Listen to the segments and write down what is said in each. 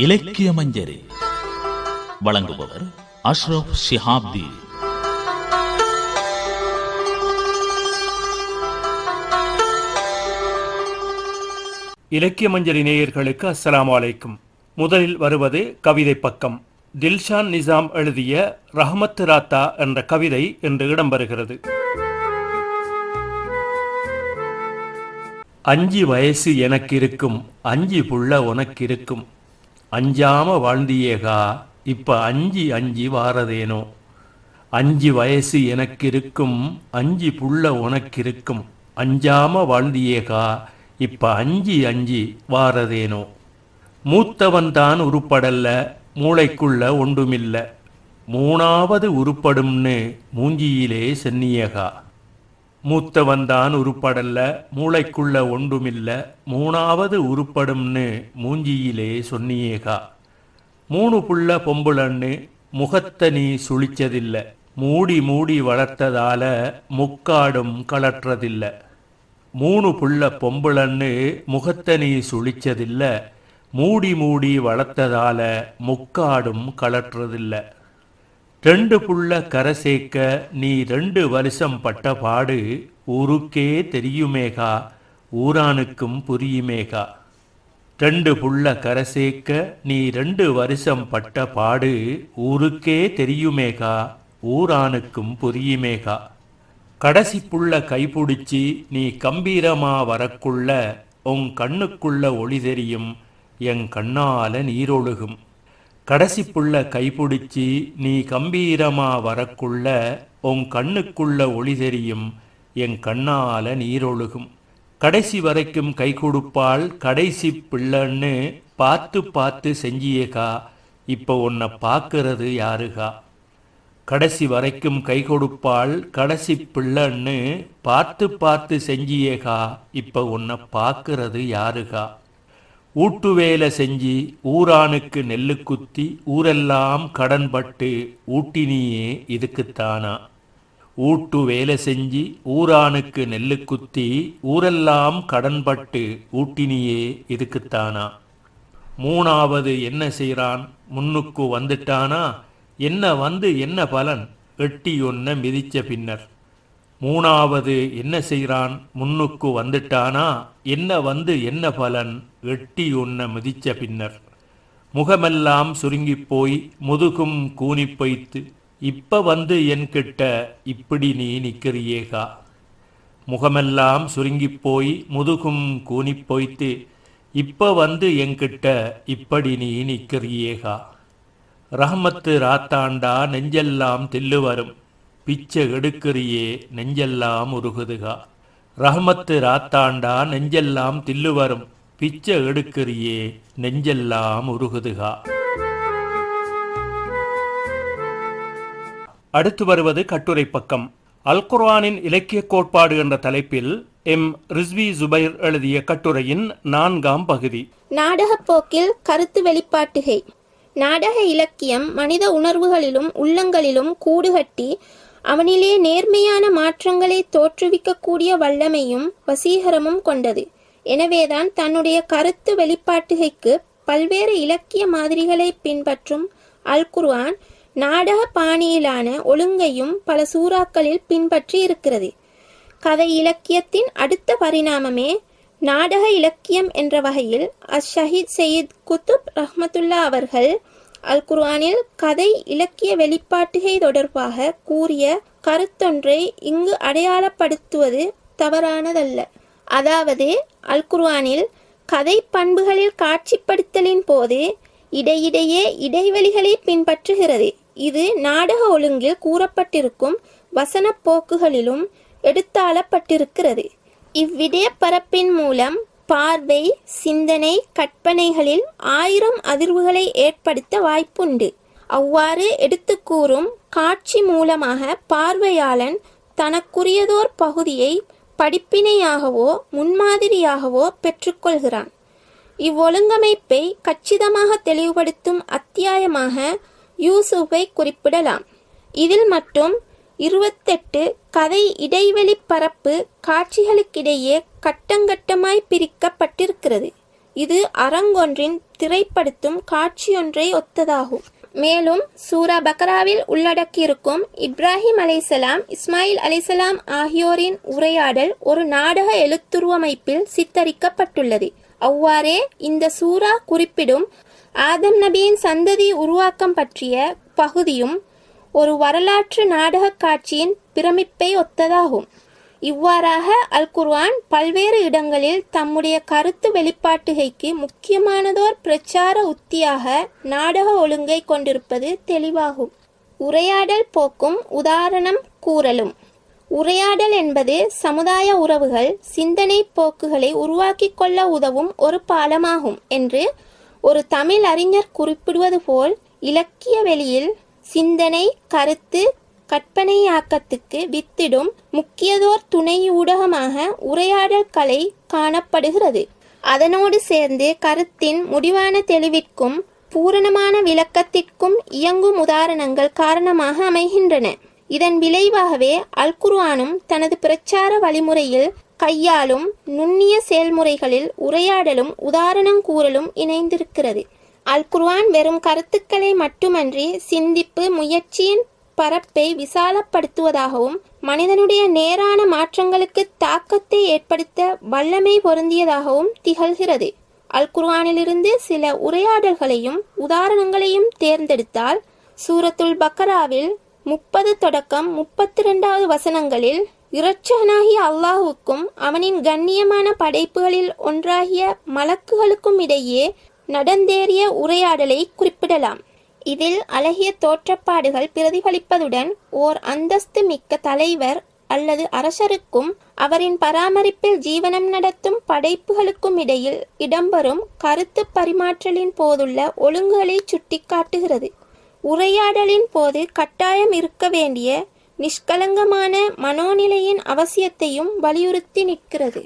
இலக்கிய மஞ்சரி வழங்குபவர் அஷ்ரப் ஷிஹாப்தி. இலக்கிய மஞ்சரி நேயர்களுக்கு அஸ்லாம் வலைக்கும் முதலில் வருவது கவிதை பக்கம். தில்ஷான் நிசாம் எழுதிய ரஹமத் ராத்தா என்ற கவிதை என்று இடம்பெறுகிறது. அஞ்சு வயசு எனக்கு இருக்கும் அஞ்சு புள்ள உனக்கு இருக்கும் அஞ்சாம வாழ்ந்தியேகா இப்ப அஞ்சு அஞ்சு வாரதேனோ? அஞ்சு வயசு எனக்கு இருக்கும் அஞ்சு புள்ள உனக்கு இருக்கும் அஞ்சாம வாழ்ந்தியேகா இப்ப அஞ்சு அஞ்சு வாரதேனோ? மூத்தவன் தான் உருப்படல்ல மூளைக்குள்ள ஒன்றுமில்ல. மூணாவது உருப்படும்னு மூஞ்சியிலே சென்னியகா. மூத்தவந்தான் உருப்படல்ல மூளைக்குள்ள ஒன்றுமில்ல மூணாவது உருப்படும்னு மூஞ்சியிலே சொன்னியேகா. மூணு புள்ள பொம்புளன்னு முகத்த நீ சுழிச்சதில்ல மூடி மூடி வளர்த்ததால முக்காடும் கலற்றதில்ல. மூணு புள்ள பொம்புளன்னு முகத்த நீ சுழிச்சதில்ல மூடி மூடி வளர்த்ததால முக்காடும் கலற்றதில்லை. ரெண்டு புள்ள கரை சேர்க்க நீ ரெண்டு வருஷம் பட்ட பாடு ஊருக்கே தெரியுமேகா ஊரானுக்கும் புரியுமேகா. ரெண்டு புள்ள கரை சேர்க்க நீ ரெண்டு வருஷம் பட்ட பாடு ஊருக்கே தெரியுமேகா ஊரானுக்கும் புரியுமேகா. கடைசி புள்ள கைப்பிடிச்சி நீ கம்பீரமா வரக்குள்ள உன் கண்ணுக்குள்ள ஒளி தெரியும் என் கண்ணால நீரொழுகும். கடைசி புள்ள கைப்பிடிச்சி நீ கம்பீரமா வரக்குள்ள உன் கண்ணுக்குள்ள ஒளி தெரியும் என் கண்ணால நீரொழுகும். கடைசி வரைக்கும் கை கொடுப்பாள் கடைசி பிள்ளைன்னு பார்த்து பார்த்து செஞ்சியேகா இப்போ உன்னை பார்க்கறது யாருகா? கடைசி வரைக்கும் கை கொடுப்பாள் கடைசி பிள்ளைன்னு பார்த்து பார்த்து செஞ்சியேகா இப்போ உன்னை பார்க்கறது யாருகா? ஊட்டு வேலை செஞ்சு ஊரானுக்கு நெல்லு குத்தி ஊரெல்லாம் கடன்பட்டு ஊட்டினியே இதுக்குத்தானா ஊட்டு வேலை செஞ்சு ஊரானுக்கு நெல்லு குத்தி ஊரெல்லாம் கடன்பட்டு ஊட்டினியே இதுக்குத்தானா மூணாவது என்ன செய்கிறான் முன்னுக்கு வந்துட்டானா? என்ன வந்து என்ன பலன்? எட்டி ஒன்ன மிதிச்ச பின்னர் மூணாவது என்ன செய்கிறான்? முன்னுக்கு வந்துட்டானா? என்ன வந்து என்ன பலன்? எட்டி உண்ண மிதிச்ச பின்னர் முகமெல்லாம் சுருங்கி போய் முதுகும் கூனி பொய்த்து இப்ப வந்து என்கிட்ட இப்படி நீ நிற்கிறியேகா? முகமெல்லாம் சுருங்கி போய் முதுகும் கூனி பொய்த்து இப்ப வந்து என்கிட்ட இப்படி நீ நிற்கிறியேகா? ரஹமத்து ராத்தாண்டா நெஞ்செல்லாம் தில்லு வரும். பிச்சை எடுக்கிறியே நெஞ்செல்லாம் உருகுதுகா. ரஹமத்து ராத்தாண்டா நெஞ்செல்லாம் தில்லு வரும் பிச்சை எடுக்கிறியே நெஞ்செல்லாம் உருகுதுகா. அடுத்து வருவது கட்டுரை பக்கம். அல் குர்ஆனின் இலக்கிய கோட்பாடு என்ற தலைப்பில் எம். ரிஸ்வி ஜுபைர் எழுதிய கட்டுரையின் நான்காம் பகுதி. நாடகப் போக்கில் கருத்து வெளிப்பாட்டுகை. நாடக இலக்கியம் மனித உணர்வுகளிலும் உள்ளங்களிலும் கூடுகட்டி அவனிலே நேர்மையான மாற்றங்களை தோற்றுவிக்கக்கூடிய வல்லமையும் வசீகரமும் கொண்டது. எனவேதான் தன்னுடைய கருத்து வெளிப்பாட்டுகைக்கு பல்வேறு இலக்கிய மாதிரிகளை பின்பற்றும் அல் குர்ஆன் நாடக பாணியிலான ஒழுங்கையும் பல சூறாக்களில் பின்பற்றி இருக்கிறது. கதை இலக்கியத்தின் அடுத்த பரிணாமமே நாடக இலக்கியம் என்ற வகையில் அஷஹீத் சயீத் குத்துப் ரஹ்மத்துல்லா அவர்கள் அல் குர்ஆனில் கதை இலக்கிய வெளிப்பாட்டுகை தொடர்பாக கூறிய கருத்தொன்றை இங்கு அடையாளப்படுத்துவது தவறானதல்ல. அதாவது அல் குர்ஆனில் கதை பண்புகளில் காட்சிப்படுத்தலின் போது இடையிடையே இடைவெளிகளை பின்பற்றுகிறது. இது நாடக ஒழுங்கில் கூறப்பட்டிருக்கும் வசனப் போக்குகளிலும் எடுத்தாளப்பட்டிருக்கிறது. இவ்விடய பரப்பின் மூலம் பார்வை சிந்தனை கற்பனைகளில் ஆயிரம் அதிர்வுகளை ஏற்படுத்த வாய்ப்புண்டு. அவ்வாறு எடுத்து கூறும் காட்சி மூலமாக பார்வையாளன் தனக்குரியதோர் பகுதியை படிப்பினையாகவோ முன்மாதிரியாகவோ பெற்றுக்கொள்கிறான். இவ்வொழுங்கமைப்பை கச்சிதமாக தெளிவுபடுத்தும் அத்தியாயமாக யூசுஃபை குறிப்பிடலாம். இதில் மட்டும் இருபத்தெட்டு கதை இடைவெளி பரப்பு காட்சிகளுக்கிடையே கட்டங்கட்டமாய் பிரிக்கப்பட்டிருக்கிறது. இது அரங்கொன்றின் திரைப்படுத்தும் காட்சியொன்றை ஒத்ததாகும். மேலும் சூரா பக்ராவில் உள்ளடக்கியிருக்கும் இப்ராஹிம் அலைசலாம் இஸ்மாயில் அலைசலாம் ஆகியோரின் உரையாடல் ஒரு நாடக எழுத்துருவமைப்பில் சித்தரிக்கப்பட்டுள்ளது. அவ்வாறே இந்த சூரா குறிப்பிடும் ஆதம் நபியின் சந்ததி உருவாக்கம் பற்றிய பகுதியும் ஒரு வரலாற்று நாடகக் காட்சியின் பிரமிப்பை ஒத்ததாகும். இவ்வாறாக அல் குர்ஆன் பல்வேறு இடங்களில் தம்முடைய கருத்து வெளிப்பாட்டுகைக்கு முக்கியமானதோர் பிரச்சார உத்தியாக நாடக ஒழுங்கை கொண்டிருப்பது தெளிவாகும். உரையாடல் போக்கும் உதாரணம் கூறலும். உரையாடல் என்பது சமுதாய உறவுகள் சிந்தனை போக்குகளை உருவாக்கிக் கொள்ள உதவும் ஒரு பாலமாகும் என்று ஒரு தமிழ் அறிஞர் குறிப்பிடுவது போல் இலக்கிய வெளியில் சிந்தனை கருத்து கற்பனையாக்கத்துக்கு வித்திடும் முக்கியதோர் துணை ஊடகமாக உரையாடல் கலை காணப்படுகிறது. அதனோடு சேர்ந்து கருத்தின் முடிவான தெளிவிற்கும் பூரணமான விளக்கத்திற்கும் இயங்கும் உதாரணங்கள் காரணமாக அமைகின்றன. இதன் விளைவாகவே அல் குர்ஆனும் தனது பிரச்சார வழிமுறையில் கையாளும் நுண்ணிய செயல்முறைகளில் உரையாடலும் உதாரணம் கூறலும் இணைந்திருக்கிறது. அல் குர்ஆன் வெறும் கருத்துக்களை மட்டுமன்றி சிந்திப்பு முயற்சியின் பரப்பை விசாலப்படுத்துவதாகவும் மனிதனுடைய நேரான மாற்றங்களுக்கு தாக்கத்தை ஏற்படுத்த வல்லமை பொருந்தியதாகவும் திகழ்கிறது. அல் குர்ஆனிலிருந்து சில உரையாடல்களையும் உதாரணங்களையும் தேர்ந்தெடுத்தால் சூரத்துல் பக்கராவில் முப்பது தொடக்கம் முப்பத்தி ரெண்டாவது வசனங்களில் இரட்சகனாகிய அல்லாஹுக்கும் அவனின் கண்ணியமான படைப்புகளில் ஒன்றாகிய மலக்குகளுக்கும் இடையே நடந்தேறிய உரையாடலை குறிப்பிடலாம். இதில் அழகிய தோற்றப்பாடுகள் பிரதிபலிப்பதுடன் ஓர் அந்தஸ்து மிக்க தலைவர் அல்லது அரசருக்கும் அவரின் பராமரிப்பில் ஜீவனம் நடத்தும் படைப்புகளுக்கும் இடையில் இடம்பெறும் கருத்து பரிமாற்றலின் போதுள்ள ஒழுங்குகளை சுட்டிக்காட்டுகிறது. உரையாடலின் போது கட்டாயம் இருக்க வேண்டிய நிஷ்கலங்கமான மனோநிலையின் அவசியத்தையும் வலியுறுத்தி நிற்கிறது.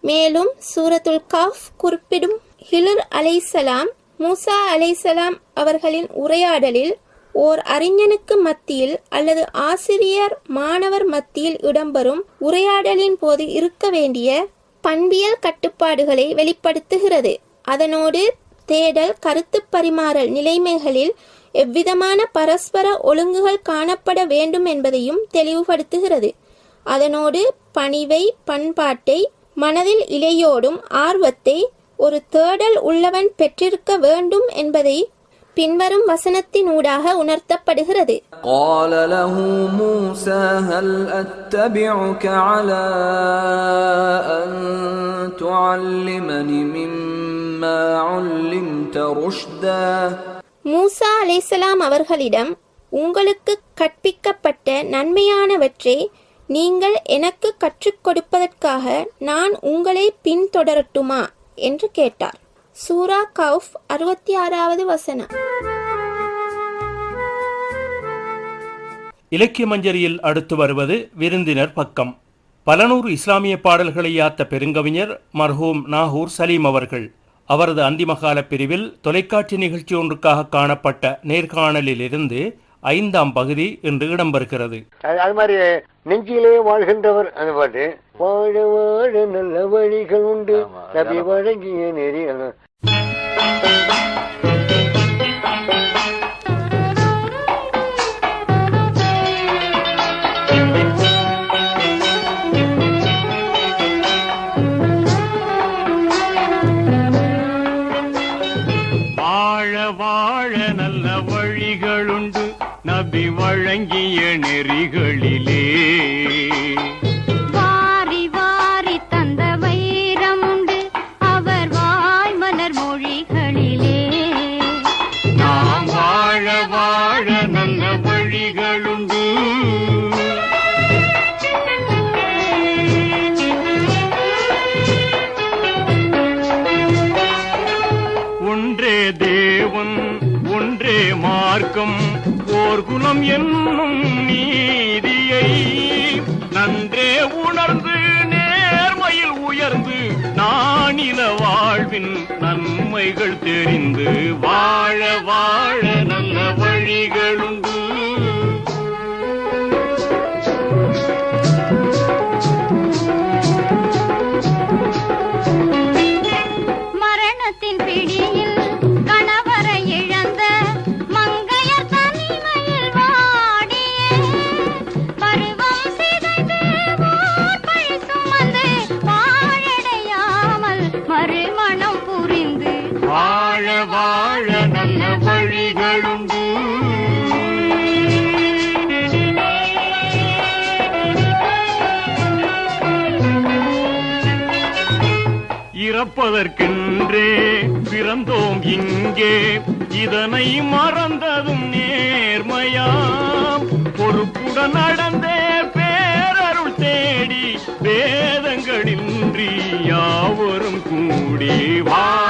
மேலும் சூரத்துல் காஃப் குறிப்பிடும் ஹிலுர் அலைசலாம் மூசா அலைசலாம் அவர்களின் உரையாடலில் ஓர் அறிஞனுக்கு மத்தியில் அல்லது ஆசிரியர் மாணவர் மத்தியில் இடம்பெறும் உரையாடலின் போது இருக்க வேண்டிய பண்பியல் கட்டுப்பாடுகளை வெளிப்படுத்துகிறது. அதனோடு தேடல் கருத்து பரிமாறல் நிலைமைகளில் எவ்விதமான பரஸ்பர ஒழுங்குகள் காணப்பட வேண்டும் என்பதையும் தெளிவுபடுத்துகிறது. அதனோடு பணிவை பண்பாட்டை மனதில் இலையோடும் ஆர்வத்தை ஒரு தேடல் உள்ளவன் பெற்றிருக்க வேண்டும் என்பதை பின்வரும் வசனத்தினூடாக உணர்த்தப்படுகிறது قال له موسى هل أتبعك على أن تعلمني مما علمت رشدا மூசா அலைசலாம் அவர்களிடம் உங்களுக்கு கற்பிக்கப்பட்ட நன்மையானவற்றை நீங்கள் எனக்கு கற்றுக் கொடுப்பதற்காக நான் உங்களை பின்தொடரட்டுமா என்று கேட்டார். சூரா கவுஃப் அறுபத்தி ஆறாவது வசனம். இலக்கிய மஞ்சரியில் அடுத்து வருவது விருந்தினர் பக்கம். பல நூறு இஸ்லாமிய பாடல்களை யாத்த பெருங்கவிஞர் மர்ஹூம் நாகூர் சலீம் அவர்கள். அவரது அந்திமகால பிரிவில் தொலைக்காட்சி நிகழ்ச்சி ஒன்றுக்காக காணப்பட்ட நேர்காணலிலிருந்து ஐந்தாம் பகுதி இன்று இடம்பெறுகிறது. அது அது மாதிரி நெஞ்சிலே வாழ்கின்றவர் அந்த பாட்டு. வாழ வாழ நல்ல வழிகள் உண்டு. நபி வழங்கிய நெறி வழங்கிய நெறிகளிலே. வாரி வாரி தந்த வைரமுண்டு அவர் வாய் மலர் மொழிகளிலே. நாம் வாழ வாழ நல்ல வழிகளுண்டு. ஒன்றே தேவன் ஒன்றே மார்க்கம். தர்மம் என்னும் நீதியை நன்றே உணர்ந்து நேர்மையில் உயர்ந்து நானில வாழ்வின் நன்மைகள் தெரிந்து வாழ வாழ நல்ல வழிகளுண்டு பிறப்பதற்கென்றே பிறந்தோம் இங்கே. இதனை மறந்ததும் நேர்மையாம். பொறுப்புடன் நடந்தே பேரருள் தேடி வேதங்களின்றி யாவரும் கூடி வா.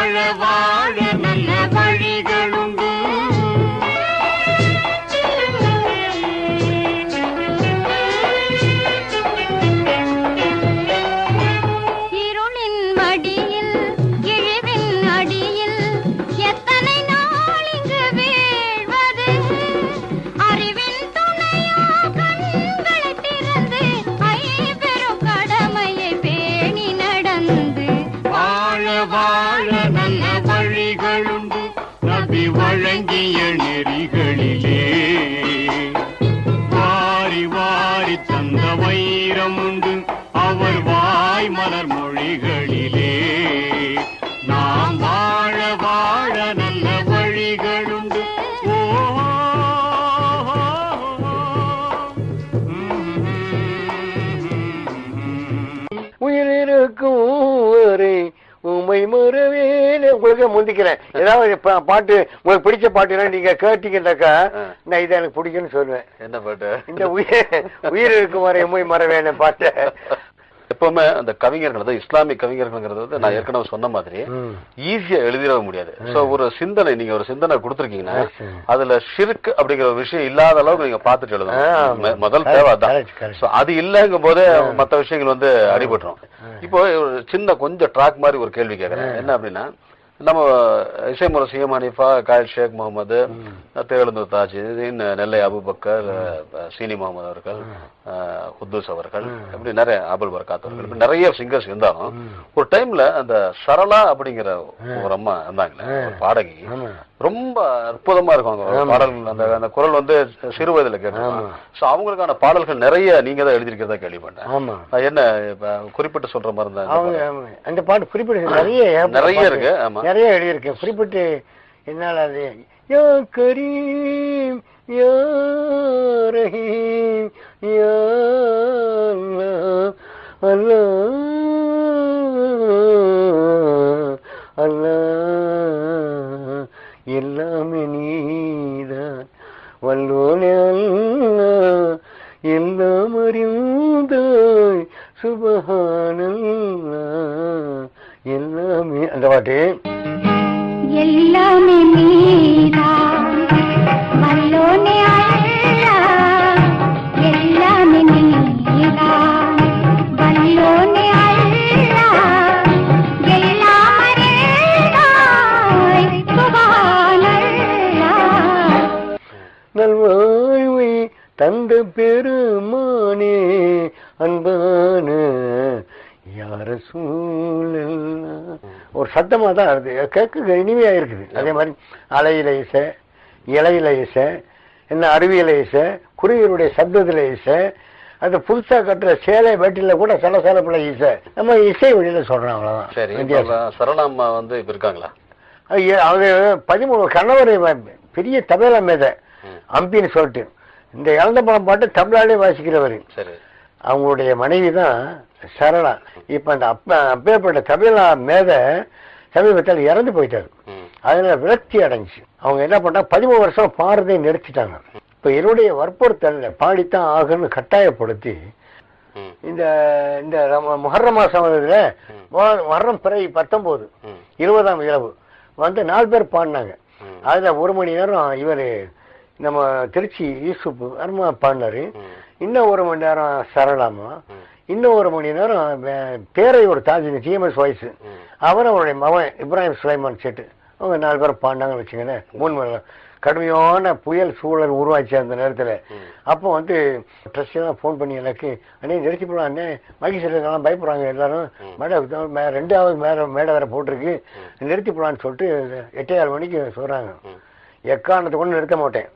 வைரம் உங்களுக்கு முந்திக்கிறேன். ஏதாவது பாட்டு உங்களுக்கு பிடிச்ச பாட்டுனா நீங்க கேட்டீங்கன்னாக்கா நான் இதை எனக்கு பிடிக்கும்னு சொல்லுவேன். என்ன பாட்டு? இந்த உயிர் உயிர் இருக்கும் வரை உமை மறவேன பாட்டு. எப்பவுமே அந்த கவிஞர்கள் அதாவது இஸ்லாமிய கவிஞர்கள்ங்கிறது வந்து நான் ஏற்கனவே சொன்ன மாதிரி ஈஸியா எழுதிட முடியாது. சோ ஒரு சிந்தனை நீங்க ஒரு சிந்தனை கொடுத்துருக்கீங்கன்னா அதுல ஷிர்க் அப்படிங்கிற ஒரு விஷயம் இல்லாத அளவுக்கு நீங்க பார்த்துட்டு ஆ, எழுதணும் முதல் தேவை அதான். அது இல்லைங்கும் போதே மத்த விஷயங்கள் வந்து அடிபட்டுரும். இப்போ ஒரு சின்ன கொஞ்சம் ட்ராக் மாதிரி ஒரு கேள்வி கேட்கறேன் என்ன அப்படின்னா நம்ம இசைமுறை சிஎம் ஹனீஃபா காயல் ஷேக் முகமது தேவலந்து தாஜுதீன் நெல்லை அபுபக்கர் சீனி முகமது அவர்கள் குத்தூஸ் அவர்கள் இப்படி நிறைய அபுல் பர்காத் அவர்கள் இப்படி நிறைய சிங்கர்ஸ் இருந்தாலும் ஒரு டைம்ல அந்த சரளா அப்படிங்கிற ஒரு அம்மா இருந்தாங்களே பாடகி ரொம்ப அற்புதமா இருக்கும் அவங்க பாடல்கள் அந்த அந்த குரல் வந்து சிறு வயதுல கேட்டிருக்கோம் சோ அவங்களுக்கான பாடல்கள் நிறைய நீங்க தான் எழுதிருக்கிறதா கேள்விப்பட்டேன். என்ன குறிப்பிட்டு சொல்ற மாதிரி இருந்தா அவங்க. அந்த பாட்டு குறிப்பிட்டு நிறைய நிறைய. இருக்கு, ஆமா. நிறைய எழுதியிருக்கேன். குறிப்பிட்டு என்னால் அது யா கரீம் யா ரஹீம் யா அல்லாஹ் அல்லாஹ் அல்லாஹ் எல்லாமே நீதான் வல்லோனே எல்லாம் அறிந்தாய் சுபஹானல்லாஹ் எல்லாமே. அந்த பாட்டு? எல்லாமே நீதான். ஒரு சத்தமா தான் அது கேட்க இனிமையா இருக்குது அதே மாதிரி அலையில இசை இலையில இசை என்ன அறிவியல இசை குருவியருடைய சப்தத்துல இசை அது புதுசா கட்டுற சேலை வேட்டில கூட சில சிலப்புல இசை. நம்ம இசை வழியில சொல்றோம் அவ்வளவுதான். சரி வித்தியாசம். இப்ப சரளா அம்மா வந்து இப்ப இருக்காங்களா? அவங்க பதிமூணு கணவர் பெரிய தபேலா மேத அம்பின்னு சொல்லிட்டு இந்த இழந்த பழம் பாட்டு தமிழாலே வாசிக்கிறவர். சரி. அவங்களுடைய மனைவி தான் சரளா. இப்ப அந்த அப்ப அப்பேற்பட்ட தபேலா மேத சமீபத்தில் இறந்து போயிட்டாரு. அதனால விரக்தி அடைஞ்சு அவங்க என்ன பண்ணா பதிமூணு வருஷம் பாடுறதை நிறுத்திட்டாங்க. இப்ப என்னுடைய வற்புறுத்தல்ல பாடித்தான் ஆகுன்னு கட்டாயப்படுத்தி. இந்த இந்த ரம- முஹர்ரம் மாசம் வருதுல முஹ- முஹர்ரம் பிறை பத்தொன்பது ம். இருபதாம் இரவு. வந்து நாலு பேர் பாடினாங்க. அதுல ஒரு மணி நேரம் இவர் நம்ம திருச்சி யூசுப் அருமா பாடினாரு. இன்னும் ஒரு மணி நேரம் சரளாமா இன்னும் ஒரு மணி நேரம் பேரை ஒரு தாஜின் ஜிஎம்எஸ் வாய்ஸ். அவர் அவருடைய மகன் இப்ராஹிம் சுலைமான் செட்டு. அவங்க நாலு பேர் பாடினாங்கன்னு வச்சுக்கோங்களேன். மூணு மணி நேரம் கடுமையான புயல் சூழல் உருவாச்சு அந்த நேரத்துல. அப்போ வந்து ட்ரஸ்ட் எல்லாம் ஃபோன் பண்ணி எனக்கு அண்ணே நிறுத்தி போடலாம் அண்ணே. மகிழ்ச்சியெல்லாம் பயப்படுறாங்க எல்லாரும். மேடை ரெண்டாவது மேடை மேடை வேற போட்டிருக்கு. நிறுத்தி போடலான்னு சொல்லிட்டு எட்டே ஆறு மணிக்கு சொல்றாங்க. எக்காரணத்தை கொண்டு நிறுத்த மாட்டேன்.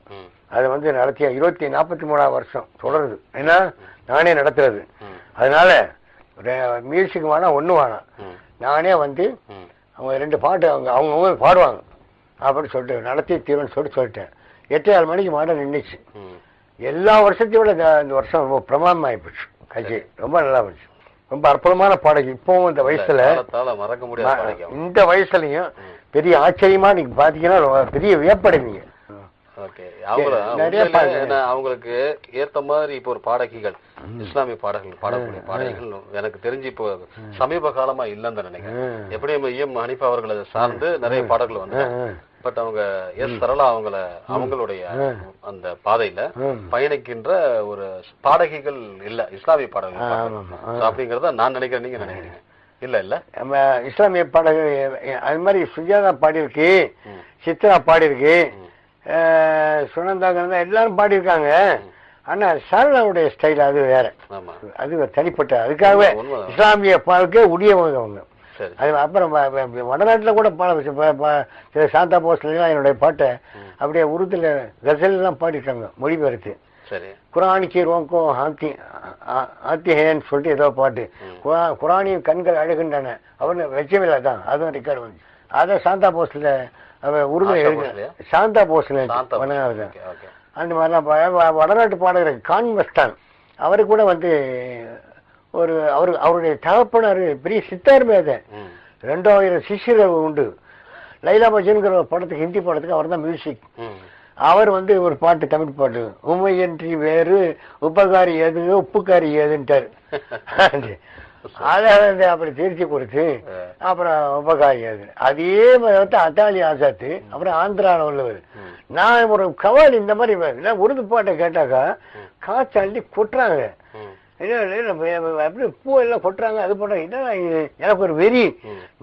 அது வந்து நடத்திய இருபத்தி நாற்பத்தி மூணாவது வருஷம் தொடருது. ஏன்னா நானே நடத்துறது. அதனால மியூசிக் வேணாம் ஒன்றும் வேணாம். நானே வந்து. அவங்க ரெண்டு பாட்டு அவங்க அவங்கவுங்க பாடுவாங்க. அப்படின்னு சொல்லிட்டு நடத்தி தீர்வுன்னு சொல்லிட்டு சொல்லிட்டேன். எட்டு ஏழு மணிக்கு மாட நின்றுச்சு. எல்லா வருஷத்தையும் விட இந்த வருஷம் ரொம்ப பிரமாதமாகி போச்சு. கட்சி ரொம்ப நல்லா போச்சு. ரொம்ப அற்புதமான பாடகி இப்பவும் இந்த வயசுல மறக்க முடியாத. இந்த வயசுலயும் பெரிய ஆச்சரியமா நீங்க பாத்தீங்கன்னா பெரிய வியப்படைவீங்க ஓகே அவங்கள நிறைய உண்மையிலே பாடகி. என்ன அவங்களுக்கு ஏத்த மாதிரி இப்போ ஒரு பாடகிகள் இஸ்லாமிய பாடல்கள் பாடக்கூடிய பாடகிகள் எனக்கு தெரிஞ்சு இப்போ சமீப காலமா இல்லைன்னு தான் நினைக்கிறேன். எப்படி நம்ம இஎம் ஹனிஃபா அவர்களை சார்ந்து நிறைய பாடல்கள் வந்து பட் அவங்க எஸ் சரளா அவங்கள அவங்களுடைய அந்த பாதையில பயணிக்கின்ற ஒரு பாடகிகள் இல்ல இஸ்லாமிய பாடல்கள். So அப்படிங்கறத நான் நினைக்கிறேன் நீங்க நினைக்கிறீங்க. இல்ல இல்ல. நம்ம இஸ்லாமிய பாடகர் அது மாதிரி சுஜாதா பாடியிருக்கு சித்ரா பாடியிருக்கு அஹ், சுனந்தா கந்தா எல்லாரும் பாடியிருக்காங்க. ஆனா சரளாவுடைய ஸ்டைல் அது வேற. அது தனிப்பட்ட அதுக்காகவே. இஸ்லாமிய பாடலுக்கே உரியவங்க அவங்க அது அப்புறம் வடநாட்டுல கூட பாட திரு சாந்தா போஸ்லாம் என்னுடைய பாட்டை அப்படியே உருதுல கசல் எல்லாம் பாடிட்டாங்க மொழிபெயர்த்து குரானிக்கு ரோங்கோ ஆத்தி ஆ- ஆத்திஹேன்னு சொல்லிட்டு ஏதோ பாட்டு. குரா- குரானின் கண்கள் அழுகின்றன. அவனு வச்சவில்லை தான் அதுவும் ரெக்கார்டு வந்து அதை சாந்தா போஸ்ட்ல உருது? சாந்தா ஓகே அந்த மாதிரிலாம் வடநாட்டு பாடகர் கான்வஸ்தான் அவரு கூட வந்து ஒரு அவரு அவருடைய தகப்பனார் பெரிய சித்தார் மேதை. ரெண்டாயிரம் சிஷியர்கள் உண்டு. லைலா மஜன்கிற ஒரு படத்துக்கு ஹிந்தி படத்துக்கு அவர் தான் மியூசிக். அவர் வந்து ஒரு பாட்டு தமிழ் பாட்டு. உமையன்றி வேறு உபகாரி ஏது உப்புக்காரி ஏதுன்ட்டார். அதை வந்து அப்படி திருச்சி கொடுத்து அப்புறம் உபகாரி அதே. மாதிரி வந்து அத்தாலி ஆசாத்து அப்புறம் ஆந்திராவில் உள்ளவர். நான் ஒரு கவாலி இந்த மாதிரி உருது பாட்டை கேட்டாக்கா காய்ச்சல் அள்ளி கொட்டுறாங்க. ம் என்ன இல்ல, நம்ம அப்படி பூ எல்லாம் கொட்டுறாங்க அது போட்டாங்க என்ன இது? எனக்கு ஒரு வெறி.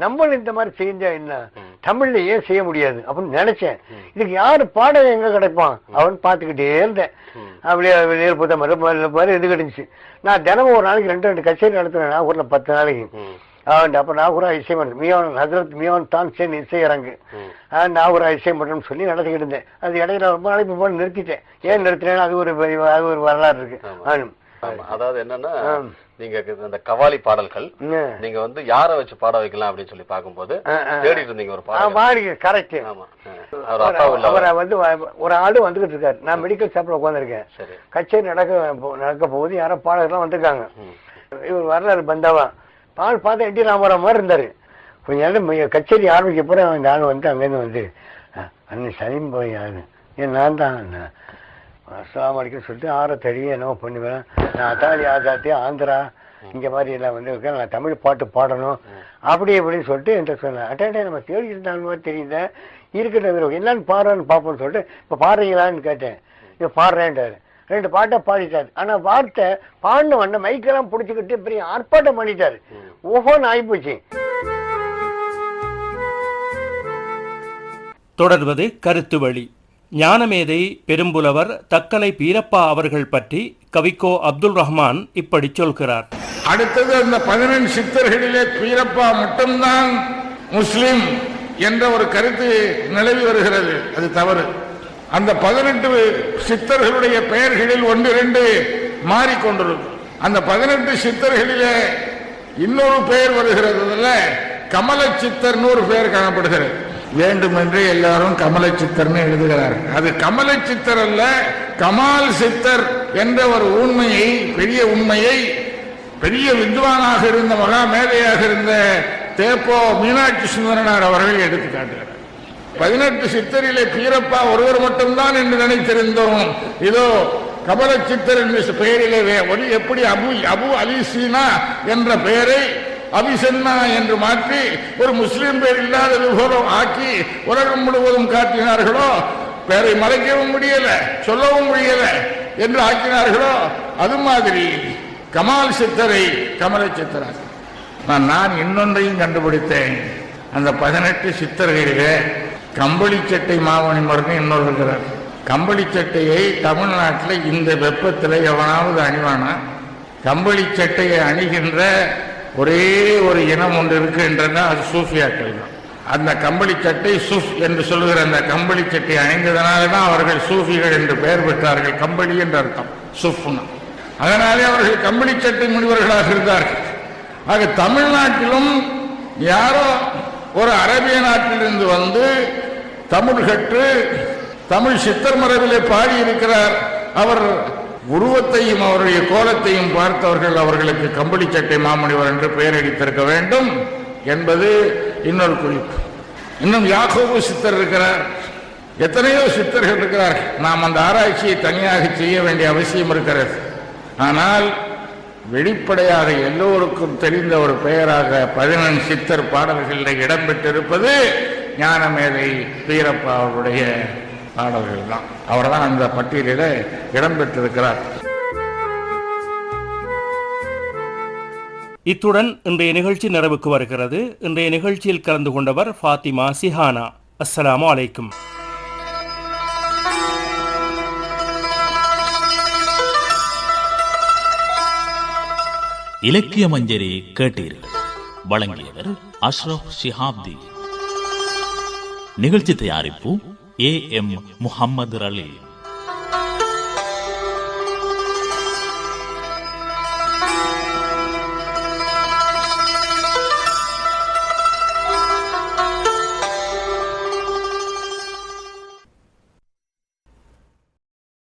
நம்மளும் இந்த மாதிரி செஞ்சா என்ன? தமிழ்ல ஏன் செய்ய முடியாது? அப்படின்னு நினைச்சேன். இதுக்கு யாரு பாடம் எங்க கிடைப்பான்? அவன் பார்த்துக்கிட்டே இருந்தேன். அப்படியே வெளியே புத்த மாதிரி மாதிரி இது கிடைச்சு நான் தினமும் ஒரு நாளைக்கு ரெண்டு ரெண்டு கச்சேரி நடத்துவேன். நாகூர்ல பத்து நாளைக்கு. அவன் அப்ப நாகூரா இசைமன் மியோன் ஹசரத் மியோன் தான் சென் இசையரங்கு நாகூரா இசைமன்றம் சொல்லி நடத்திக்கிட்டு இருந்தேன். அது இடையில ரொம்ப நாளைக்கு போய் நிறுத்திட்டேன். ஏன் நிறுத்தினேன்னா அது ஒரு அது ஒரு வரலாறு இருக்கு. ஆனும். அதாவது என்னன்னா. நீங்க அந்த கவாலி பாடல்கள். நீங்க வந்து யார வச்சு பாட வைக்கலாம் அப்படின்னு சொல்லி பாக்கும்போது. தேடிட்டு இருந்தீங்க ஒரு பாடல் கரெக்ட் ஆமா. அவர் வந்து ஒரு ஆளு வந்துகிட்டு இருக்காரு. நான் மெடிக்கல் ஷாப்ல உட்காந்துருக்கேன் சரி. கச்சேரி நடக்க நடக்க போகுது. யாரோ பாடகர்லாம் வந்திருக்காங்க. இவர் வரலாறு பந்தாவா? பால் பார்த்தா என்டி ராமராவ் மாதிரி இருந்தாரு. கொஞ்ச நேரம் கச்சேரி ஆரம்பிக்க போற அந்த ஆள் வந்து அங்கேருந்து வந்து "அஹ், அண்ணன் சலீம் போய் ஆளு. ஏன் நான் தான் அண்ணன் அஸ்லாம் சொல்லிட்டு ஆற தெரிய என்னவோ பண்ணுவேன். நான் அத்தாலி ஆசாத்தி ஆந்திரா இங்க மாதிரி எல்லாம் வந்து இருக்கேன் நான் தமிழ் பாட்டு பாடணும். அப்படி இப்படின்னு சொல்லிட்டு என்கிட்ட சொன்னேன். அட்டே நம்ம தேடி இருந்தாலும் மாதிரி தெரியல. இருக்கட்டும் என்னன்னு பாடுறான்னு பார்ப்போம்னு சொல்லிட்டு இப்போ பாடுறீங்களான்னு கேட்டேன். இப்போ பாடுறேன்ட்டாரு. ரெண்டு பாட்டை பாடிட்டாரு. ஆனால் வார்த்தை பாடின வண்ண மைக்கெல்லாம் பிடிச்சிக்கிட்டு பெரிய ஆர்ப்பாட்டம் பண்ணிட்டார். ஓஹோன்னு ஆகிப்போச்சு தொடர்வது கருத்து வழி. ஞானமேதை பெரும்புலவர் தக்கலை பீரப்பா அவர்கள் பற்றி கவிக்கோ அப்துல் ரஹ்மான் இப்படி சொல்கிறார். அடுத்தது அந்த பதினெண் சித்தர்களிலே பீரப்பா மட்டும்தான் முஸ்லிம் என்ற ஒரு கருத்து நிலவி வருகிறது. அது தவறு. அந்த பதினெட்டு சித்தர்களுடைய பெயர்களில் ஒன்று ரெண்டு மாறிக்கொண்டிருக்கும். அந்த பதினெட்டு சித்தர்களிலே இன்னொரு பெயர் வருகிறது. கமல சித்தர்னு ஒரு பெயர் காணப்படுகிறது. வேண்டுமென்றே எல்லாரும் கமல சித்தர்னு எழுதுகிறார்கள் அது கமல சித்தர் அல்ல கமால் சித்தர் என்ற ஒரு உண்மையை பெரிய உண்மையை பெரிய வித்வானாக இருந்த மகா மேதையாக இருந்த தேப்போ மீனாட்சி சுந்தரனார் அவர்கள் எடுத்து காட்டுகிறார். பதினெட்டு சித்தரிலே பீரப்பா ஒருவர் மட்டும்தான் என்று நினைத்திருந்தோம். இதோ கமல சித்தர் என்ற பெயரிலே எப்படி அபு அபு அலி சீனா என்ற பெயரை அபிசன்னா என்று மாற்றி ஒரு முஸ்லிம் பேர் இல்லாத விபரம் ஆக்கி உலகம் முழுவதும் காட்டினார்களோ? பேரை மறைக்கவும் முடியல சொல்லவும் முடியல என்று ஆக்கினார்களோ? அது மாதிரி கமால் சித்தரை கமல சித்தராக நான் நான் இன்னொன்றையும் கண்டுபிடித்தேன். அந்த பதினெட்டு சித்தர்களிலே கம்பளி சட்டை மாமணி மருந்து இன்னொரு இருக்கிறார். கம்பளி சட்டையை தமிழ்நாட்டில் இந்த வெப்பத்தில் எவனாவது அணிவானா? கம்பளி சட்டையை அணிகின்ற ஒரே ஒரு இனம் ஒன்று இருக்குன்றதுனா அது சூஃபியாக்கள் தான். அந்த கம்பளி சட்டை சுஃப் என்று சொல்லுகிற அந்த கம்பளி சட்டை அணிந்ததனால தான் அவர்கள் சூஃபிகள் என்று பெயர் பெற்றார்கள். கம்பளி என்று அர்த்தம். சுஃப்னா. அதனாலே அவர்கள் கம்பளி சட்டை முனிவர்களாக இருந்தார்கள். ஆக தமிழ்நாட்டிலும் யாரோ ஒரு அரேபிய நாட்டிலிருந்து வந்து தமிழ் கற்று தமிழ் சித்தர் மரபிலே பாடியிருக்கிறார். அவர் உருவத்தையும் அவருடைய கோலத்தையும் பார்த்தவர்கள் அவர்களுக்கு கம்பளி சட்டை மாமுனிவர் என்று பெயரடித்திருக்க வேண்டும் என்பது இன்னொரு குறிப்பு. இன்னும் யாகோபு சித்தர் இருக்கிறார். எத்தனையோ சித்தர்கள் இருக்கிறார்கள். நாம் அந்த ஆராய்ச்சியை தனியாக செய்ய வேண்டிய அவசியம் இருக்கிறது. ஆனால் வெளிப்படையாக எல்லோருக்கும் தெரிந்த ஒரு பெயராக பதினெண் சித்தர் பாடல்களில் இடம்பெற்றிருப்பது ஞானமேதை வீரப்பா அவருடைய பாடல்கள் தான் அவர் தான் அந்த பட்டியலில் இடம்பெற்றிருக்கிறார் இத்துடன் இன்றைய நிகழ்ச்சி நிறைவுக்கு வருகிறது. இன்றைய நிகழ்ச்சியில் கலந்து கொண்டவர் ஃபாத்திமா சிஹானா. அஸ்ஸலாமு அலைக்கும். இலக்கிய மஞ்சரி கேட்டீர்கள். வழங்கியவர் அஷ்ரப் ஷிஹாப்தி. நிகழ்ச்சி தயாரிப்பு എ എം മുഹമ്മദ് റളീൽ.